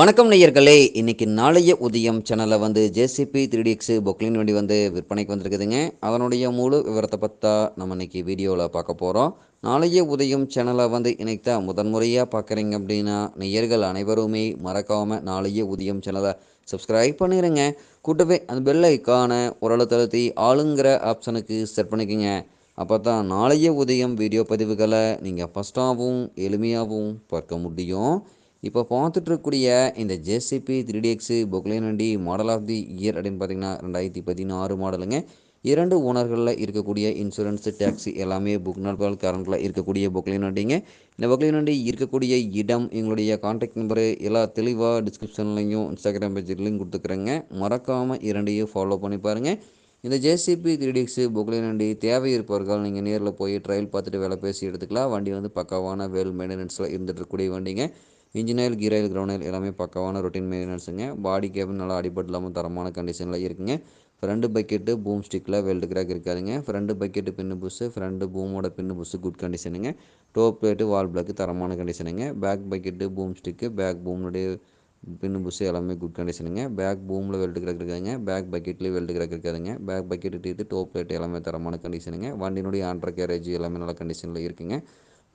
வணக்கம் நேயர்களே. இன்னைக்கு நாளைய உதயம் சேனலில் வந்து ஜேசிபி த்ரீ டிஎக்ஸு பொக்லின் வண்டி வந்து விற்பனைக்கு வந்திருக்குதுங்க. அதனுடைய முழு விவரத்தை பற்றா நம்ம இன்னைக்கு வீடியோவில் பார்க்க போகிறோம் நாளைய உதயம் சேனலை வந்து இன்றைக்கி தான் முதன்முறையாக பார்க்குறீங்க அப்படின்னா நேயர்கள் அனைவருமே மறக்காமல் நாளைய உதயம் சேனலை சப்ஸ்கிரைப் பண்ணிடுங்க கூட்டவே அந்த பெல் ஐக்கான உரலை தழுத்தி ஆளுங்கிற ஆப்ஷனுக்கு செட் பண்ணிக்கோங்க. அப்போ தான் நாளைய உதயம் வீடியோ பதிவுகளை நீங்கள் ஃபஸ்ட்டாகவும் எளிமையாகவும் பார்க்க முடியும். இப்போ பார்த்துட்ருக்கக்கூடிய இந்த ஜேசிபி த்ரீ டிஎக்ஸு பொக்லைன் வண்டி மாடல் ஆஃப் தி இயர் அப்படின்னு பார்த்தீங்கன்னா ரெண்டாயிரத்தி பதினாறு மாடலுங்க. இரண்டு ஓனர்களில் இருக்கக்கூடிய இன்சூரன்ஸ் டேக்ஸி எல்லாமே புக் நாட்கள் கரண்டில் இருக்கக்கூடிய பொக்லைன் வண்டிங்க இந்த பொக்லைன் வண்டி இருக்கக்கூடிய இடம் எங்களுடைய கான்டாக்ட் நம்பரு எல்லா தெளிவாக டிஸ்கிரிப்ஷன்லையும் இன்ஸ்டாகிராம் பேஜ்லையும் லிங்க் கொடுத்துக்கிறேங்க. மறக்காமல் இரண்டையும் ஃபாலோ பண்ணி பாருங்கள் இந்த ஜேசிபி த்ரீ டிஎக்ஸு பொக்லைன் வண்டி தேவை இருப்பவர்கள் நீங்கள் நேரில் போய் ட்ரையல் பார்த்துட்டு வேலை பேசி எடுத்துக்கலாம். வண்டி வந்து பக்காவான வெல் மெயின்டெனன்ஸில் இருந்துகிட்டு இருக்கக்கூடிய வண்டிங்க. Engine oil gear oil ground oil எல்லாமே பக்கவான ரொட்டீன் மெயின்டெனன்ஸுங்க பாடி கேபின் நல்லா அடிபட்டு இல்லாமல் தரமான கண்டிஷனில் இருக்குங்க. ஃப்ரண்ட் பக்கெட்டு பூம் ஸ்டிக்கில் வெல்டு கிராக் இருக்காதுங்க. Front bucket pin bush front பூமோட pin bush good கண்டிஷனுங்க டோப் பிளேட்டு வால் பிளாக்கு தரமான கண்டிஷனுங்க back bucket boom stick back பூமுடைய pin bush எல்லாமே குட் கண்டிஷனுங்க பேக் பூமில் வெல்டு கிராக் இருக்காதுங்க. பேக் பக்கெட்லேயும் வெல்டு கிராக் இருக்காதுங்க. Back bucket teeth top plate எல்லாமே தரமான கண்டிஷனுங்க வண்டியினுடைய ஆண்டர் கேரேஜ் எல்லாமே நல்ல கண்டிஷனில் இருக்குங்க.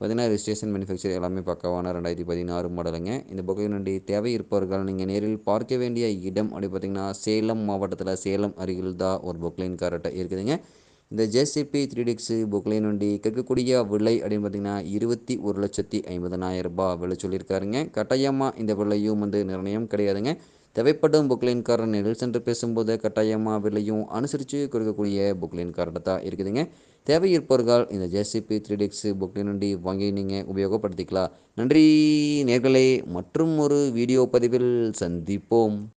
பார்த்தீங்கன்னா ரிஜிஸ்ட்ரேஷன் மேனுஃபேக்சர் எல்லாமே பக்காவான ரெண்டாயிரத்தி பதினாறு மாடலுங்க இந்த புகையினுடைய தேவை இருப்பவர்கள் நீங்கள் நேரில் பார்க்க வேண்டிய இடம் அப்படி பார்த்தீங்கன்னா சேலம் மாவட்டத்தில் சேலம் அருகில் தான் ஒரு பொக்லைன் காரட்டை இருக்குதுங்க. இந்த ஜேசிபி த்ரீ டிக்ஸு பொக்லைன் வண்டி கேட்கக்கூடிய விலை அப்படின்னு பார்த்தீங்கன்னா இருபத்தி ஒரு லட்சத்தி ஐம்பதனாயிரம் ரூபாய் விலை சொல்லியிருக்காருங்க. கட்டாயமாக இந்த விலையும் வந்து நிர்ணயம் கிடையாதுங்க. தேவைப்படும் புக்லைன் காரர் நேரில் சென்று பேசும்போது கட்டாயமாக விலையும் அனுசரித்து கொடுக்கக்கூடிய புக்லைன் கார்டு தான் இருக்குதுங்க. தேவை இருப்பவர்கள் இந்த ஜேசிபி த்ரீ டிக்ஸ் புக்லைன் வண்டி வாங்கி நீங்கள் உபயோகப்படுத்திக்கலாம். நன்றி நேர்களே. மற்றும் ஒரு வீடியோ பதிவில் சந்திப்போம்.